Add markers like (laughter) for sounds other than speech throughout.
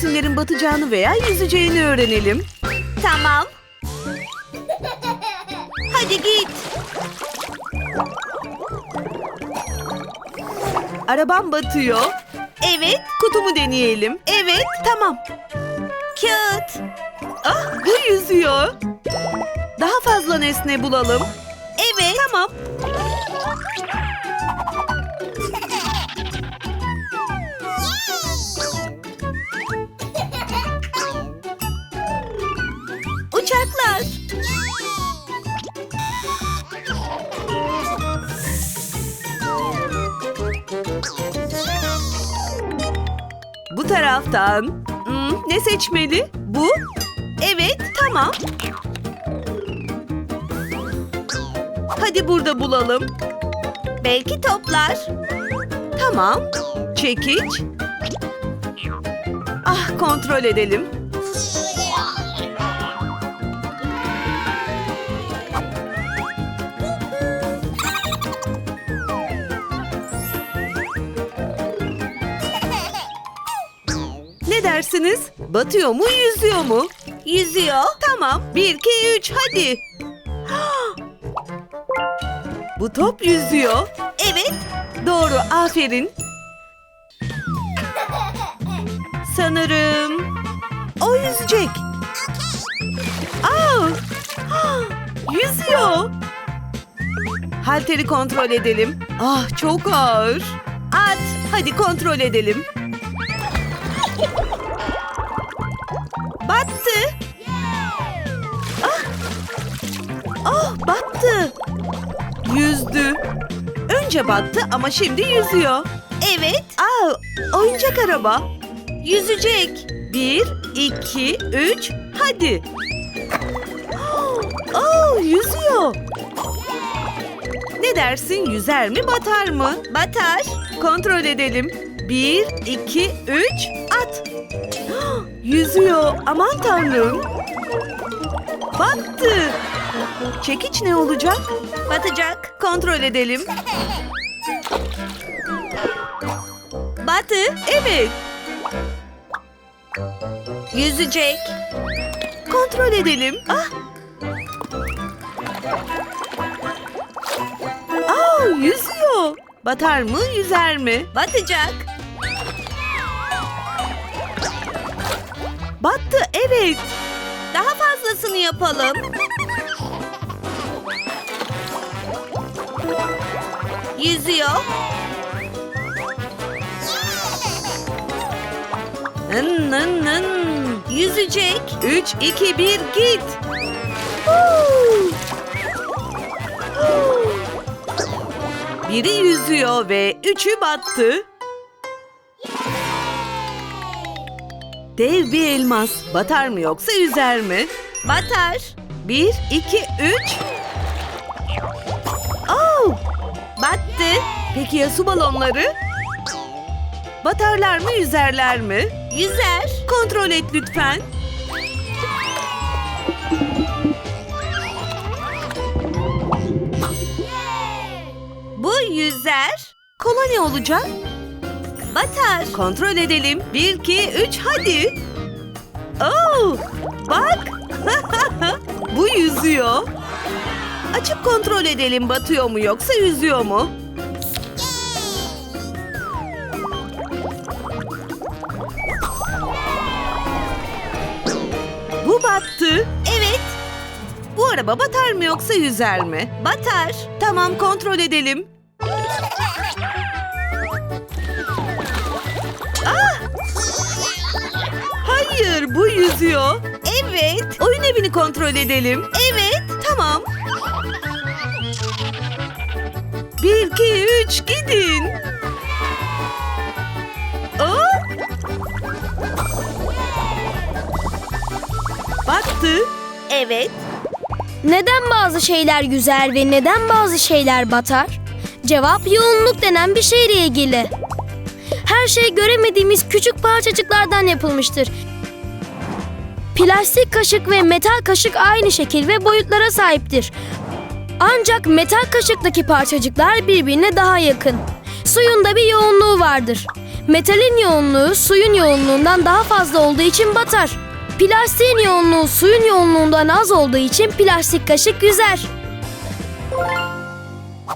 cisimlerin batacağını veya yüzeceğini öğrenelim. Tamam. Hadi git. Arabam batıyor. Evet, Kutumu deneyelim. evet. Tamam. Kağıt. Ah bu yüzüyor. Daha fazla nesne bulalım. Evet. Tamam. Uçaklar. Bu taraftan. Hmm, ne seçmeli? Bu? Evet, tamam. Hadi burada bulalım. Belki toplar. Tamam. Çekiç. Ah, kontrol edelim. Dersiniz? Batıyor mu, yüzüyor mu? Yüzüyor. Tamam. Bir, iki, üç, hadi. Bu top yüzüyor. Evet. Doğru, aferin. Sanırım o yüzecek. Aa! Yüzüyor. Halteri kontrol edelim. Ah çok ağır. At. Hadi kontrol edelim. Battı. Yüzdü. Önce battı ama şimdi yüzüyor. Evet. Aa, oyuncak araba. Yüzecek. Bir, iki, üç, hadi. (gasps) Oh, yüzüyor. Ne dersin, yüzer mi, batar mı? Batar. Kontrol edelim. Bir, iki, üç, at. (gasps) Yüzüyor, aman tanrım. Battı. Çekiç ne olacak? Batacak. Kontrol edelim. Batı. Evet, Yüzecek. kontrol edelim. Ah. Aa, yüzüyor. Batar mı, yüzer mi? Batacak. Battı, evet. Daha fazlasını yapalım. Yüzüyor. Nın nın nın. Yüzecek. Üç, iki, bir, git. Biri yüzüyor ve üçü battı. Dev bir elmas. Batar mı yoksa yüzer mi? Batar. Bir, iki, üç. Battı. Peki ya su balonları? Batarlar mı, yüzerler mi? Yüzer. Kontrol et lütfen. Bu yüzer. Kola ne olacak? Batar. Kontrol edelim. Bir, iki, üç, hadi. Oo, bak. (laughs) Bu yüzüyor. Açıp kontrol edelim batıyor mu yoksa yüzüyor mu? Bu battı. Evet. Bu araba batar mı yoksa yüzer mi? Batar. Tamam kontrol edelim. Ah! Hayır bu yüzüyor. Evet. Oyun evini kontrol edelim. Evet. Tamam. Bir, iki, üç, gidin. Aa! Battı. Evet. Neden bazı şeyler yüzer ve neden bazı şeyler batar? Cevap yoğunluk denen bir şeyle ilgili. Her şey göremediğimiz küçük parçacıklardan yapılmıştır. Plastik kaşık ve metal kaşık aynı şekil ve boyutlara sahiptir. Ancak metal kaşıktaki parçacıklar birbirine daha yakın. Suyun da bir yoğunluğu vardır. Metalin yoğunluğu suyun yoğunluğundan daha fazla olduğu için batar. Plastiğin yoğunluğu suyun yoğunluğundan az olduğu için plastik kaşık yüzer.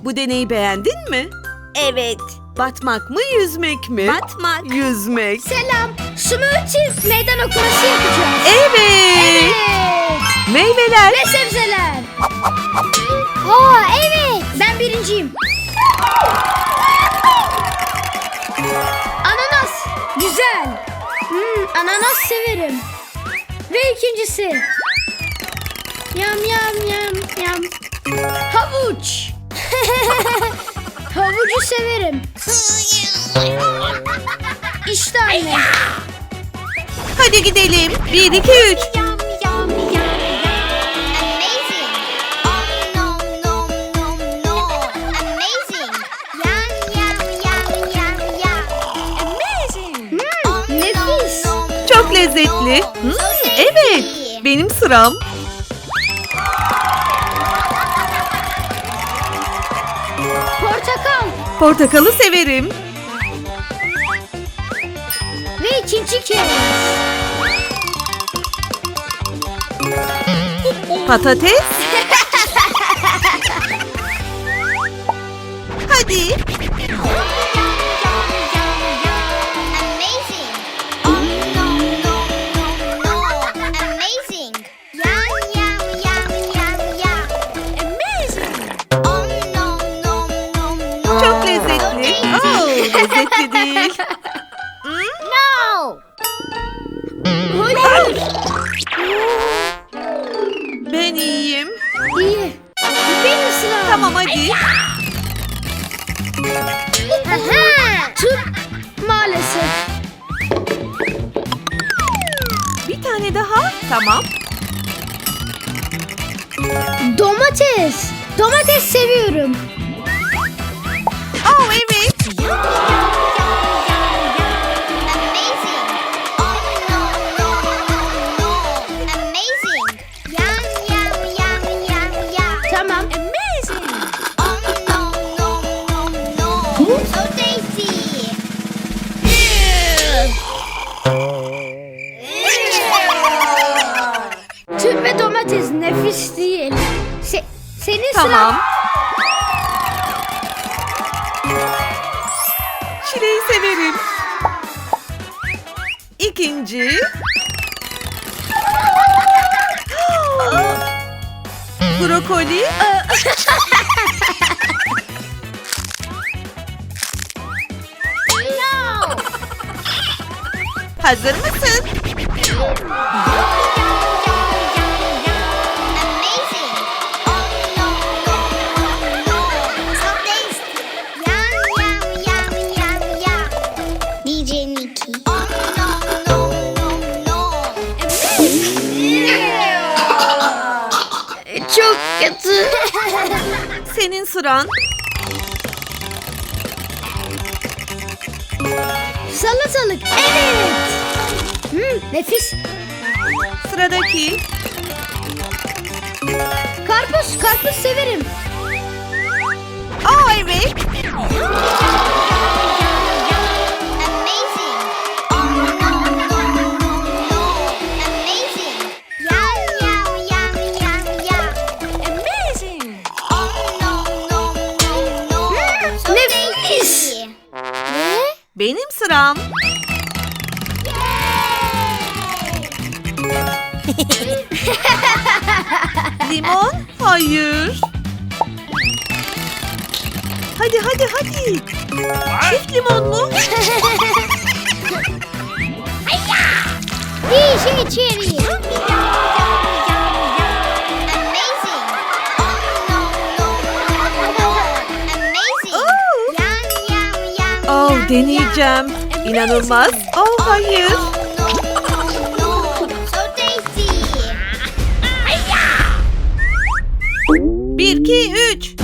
Bu deneyi beğendin mi? Evet. Batmak mı yüzmek mi? Batmak. Yüzmek. Selam. Smoothie meydan okuması yapacağız. Evet. Meyveler. Ve sebzeler. Aa evet. Ben birinciyim. Ananas. Güzel. Hmm, ananas severim. Ve ikincisi. Yam yam yam yam. Havuç. (laughs) Havucu severim. (laughs) İşte anne. Hadi gidelim. Bir, iki, üç. Çok lezzetli. Hmm, evet. Benim sıram. Portakal. Portakalı severim. No, no, no, no. Çok lezzetli. Oh, lezzetli değil. (laughs) Tamam. Domates. Domates seviyorum. Oh Tamam. Çileği severim. İkinci. Brokoli. (laughs) Hazır mısın? Sıran. Salatalık. Evet. Hmm, nefis. Sıradaki. Karpuz. Karpuz severim. Oh evet. Benim sıram. (laughs) Limon? Hayır. Hadi hadi hadi. Çift limon mu? (laughs) Bir şey içeri. Deneyeceğim. İnanılmaz. Oh hayır. Bir, iki, üç.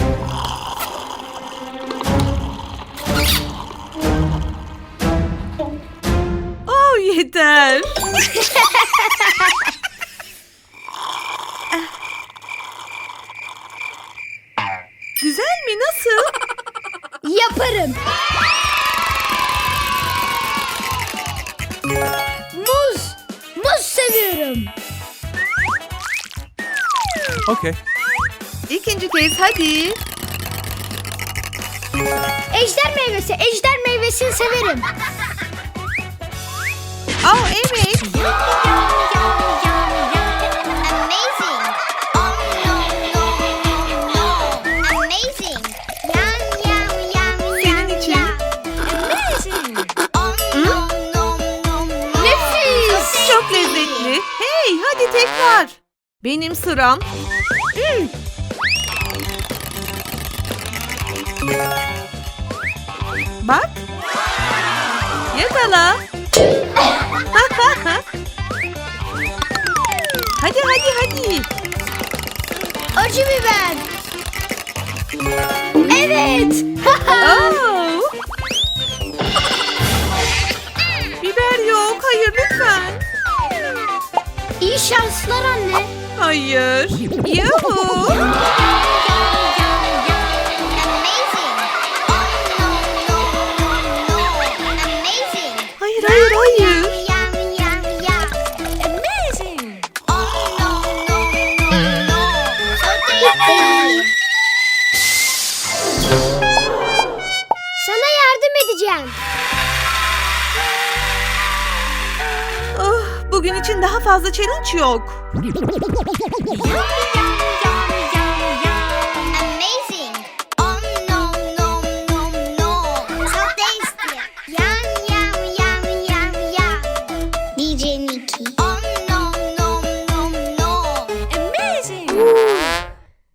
Okay. İkinci kez hadi. Ejder meyvesi, ejder meyvesini severim. Aa evet. Amazing. Oh no no no no. Amazing. Yum yum yum Senin yum için. yum. Amazing. Oh no no no no. Nefis. Çok lezzetli. Hey hadi tekrar. Benim sıram. Bak. Yakala. (laughs) hadi hadi hadi. Acı biber. Evet. Oo. Biber yok. Hayır lütfen. İyi şanslar anne. Hayır. Yuhu. Bugün için daha fazla challenge yok. (laughs)